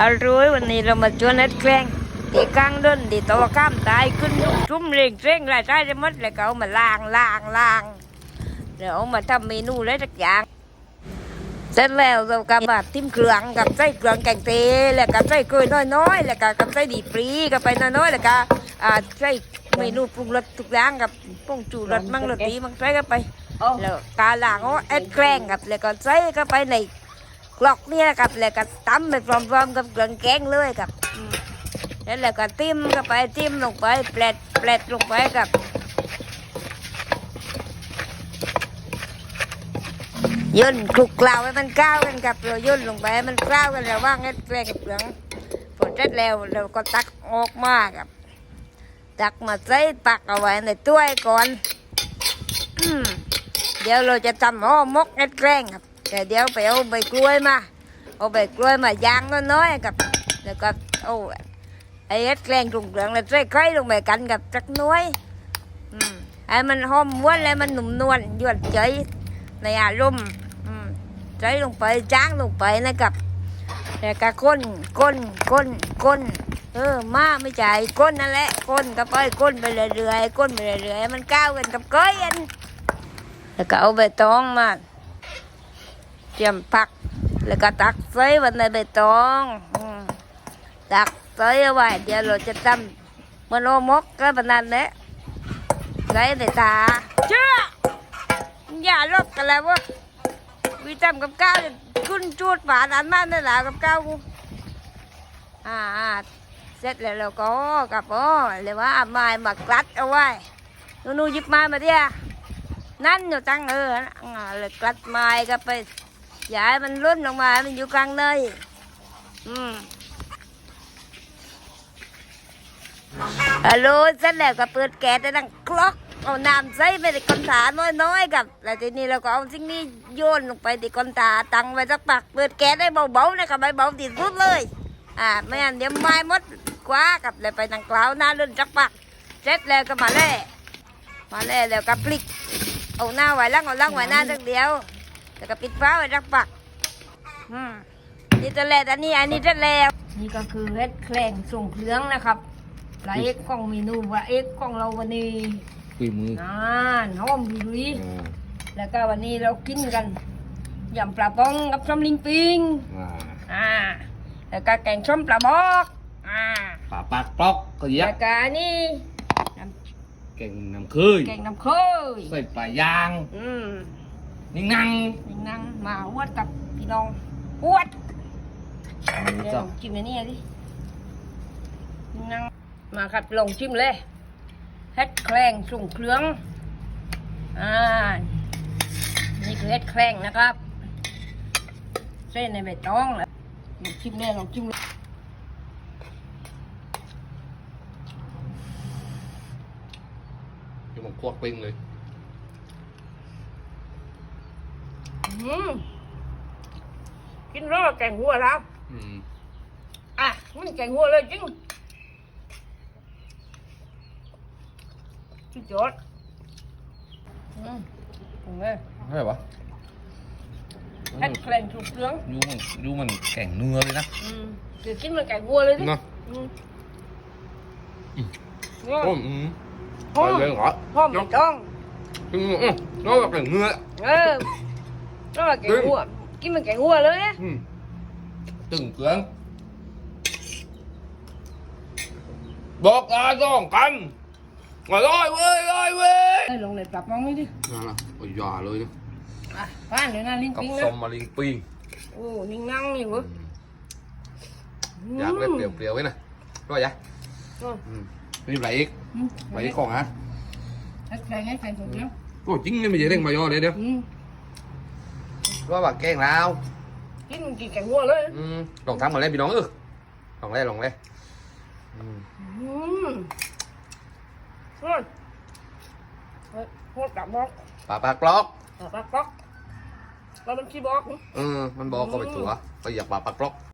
อร่อยวันนี้เรามาชวนนัดแกล้งตีกลางด้นตีตัวข้ามตายขึ้นชุ่มเร่งเร่งรายได้ได้หมดแล้วก็เอามาล้างล้างล้างเดี๋ยวเอามาทำเมนูอะไรสักอย่างเสร็จแล้วเราก็มาทิ้มเครื่องกับใส่เครื่องแกงเตแล้วก็ใส่เกลือน้อยๆแล้วก็กับใส่ดีปรีก็ไปน้อยๆแล้วก็อ่าใส่เมนูปรุงรสทุกอย่างกับปรุงจูรสมั่งรสดีมั่งใส่ก็ไปแล้วกาล่างเอาแอดแกล้งกับแล้วก็ใส่เข้าไปใน กลอกเนี่ยกับแล้วก็ตำไปพร้อมๆกับเครื่องแกงเลยกับแล้วแล้วก็ติ้มเข้าไปติ้มลงไปแปลดแปลดลงไปกับย่นคลุกเคล้าให้มันก้าวกันกับเราย่นลงไปให้มันก้าวกันระหว่างแอดแกล้งกับเครื่องพอเสร็จแล้วเราก็ตักออกมากับ ตักมาใส่ปักเอาไว้ในถ้วยก่อนเดี๋ยวเราจะทำห่อมกเอ็ดแกล้งครับ แต่เดี๋ยวไปเอาใบกล้วยมา เอาใบกล้วยมาย่างน้อยๆครับ แล้วก็เอาไอ้เอ็ดแกล้งตรงเรืองแล้วใส่ไข่ลงไปกันกับจักน้อยอืมให้มันหอมม้วนแล้วมันหนุ่มนวลหยวดใจในอารมณ์อืมใส่ลงไปจ้างลงไปนะครับแล้วก็ก้นก้นก้นก้นเออมาไม่จ่ายก้นนั่นแหละก้นก็ไปก้นไปเรื่อยๆก้นไปเรื่อยๆมันก้าวกันกับก้อยอันแล้วก็เอาใบตองมา เตรียมผัก แล้วก็ตักใส่ไว้ในใบตองตักใส่เอาไว้ เดี๋ยวเราจะทำมันโอมกก็แบบนั้นแหละใส่ในตาเชื่ออย่าลบกันแล้ววะวิจำกับข้าวคุณจูดฝาอันนั้นนั่นแหละกับข้าวกูอ่าเสร็จแล้วเราก็กับอ๋อเลยว่าเอาไม้มากลัดเอาไว้นูๆหยิบไม้มาเดียนั่นอยู่ตั้งเอออ่าเลยกลัดไม้ก็ไป อย่าให้มันรุ่นลงมาให้มันอยู่กลางเลย อืมฮัลโหลเสร็จแล้วก็เปิดแก๊สได้ดังคล็อกเอาน้ำใส่ไปในก้นถาน้อยๆกับ แล้วทีนี้เราก็เอาสิ่งนี้โยนลงไปในก้นถาตั้งไว้สักปักเปิดแก๊สได้เบาๆนะครับไม่เบาติดสุดเลย อ่าไม่งั้นเดี๋ยวไม้หมดกว่ากับเลยไปนังกล่าวหน้าเลื่นสักปักเสร็จแล้วก็มาแล่มาแล่แล้วก็พลิก เอาหน้าไว้ล่างเอาล่างไว้หน้าสักเดียว แล้วก็ปิดฟ้าไว้รักปักอืมนี่จะแล้วอันนี้อันนี้จะแล้วนี่ก็คือเฮ็ดแคลงส่งเครื่องนะครับหลายเอกของเมนูว่าเอกของเราวันนี้ฝีมืออ่าหอมลุยอ่าๆแล้วก็วันนี้เรากินกันยำปลาปองกับส้มลิงปิงอ่าอ่าแล้วก็แกงส้มปลาบอกอ่าปลาปากปลอกก็เยแล้อะวก็อันนี่แกงน้ำเคยแกงน้ำเคยใส่ปลายาง อืม นิ่งนังนี่นั่งมาอวดกับพี่น้องอวดเดี๋ยวลองจิ้มอันนี้ดินั่งมาครับลองจิ้มเลยเฮ็ดแครงส่งเครื่องอ่านี่คือเฮ็ดแครงนะครับ เส้นในใบตองแล้วลองจิ้มเลยลองจิ้มเลยอยู่มันควักปิ้งเลย อืมกินรอดแกงหัวแล้วอืมอะมันแกงหัวเลยจริงสุดยอดอืมตรงนี้ใช่ปะเฮ็ดแครงส่งเครื่องยูมันยูมันแกงเนื้อเลยนะอืมเดี๋ยวกินมันไก่วัวเลยดิเนาะอืมอืมเนี่ยโอ้อืมหอมไปเลยเหรอหอมไม่ต้อง อืมอืมแล้วแกงเนื้อ เออ ต้องมาไก่วัวกินมันไก่วัวเลยนะอืมตึงเครื่องบอกลาต้องกันอร่อยเว้ยอร่อยเว้ยให้ลงในปรับมองนี่ดินั่นล่ะโอ้ยอย่าเลยนะอะบ้านเดี๋ยวนะลิงกับปิงส้นะมมาลิงปิ้งโอ้นิ่งนั่งนี่เว้ยอยากเลยเปรี้ยวๆไว้นะก็อยากอืมอืมมีอะไรอีกอืมไปอีกของฮะให้ใครให้ใครสนใจโอ้จริงเลยไม่ใช่เร่งมายอเลยเดี๋ยวอืม ว่าบักแกงแล้วกินมันกินไก่วัวเลยอืมลองทำมาเล่นพี่น้องเออลองเล่นลองเล่นอืมอืมโอ้ยเฮ้ยโคตรดับบอกปลาปลากรอกปรับบอกแล้วมันขี้บอก เออมันบอกก็ไปตัวก็อยากปลาปลากรอก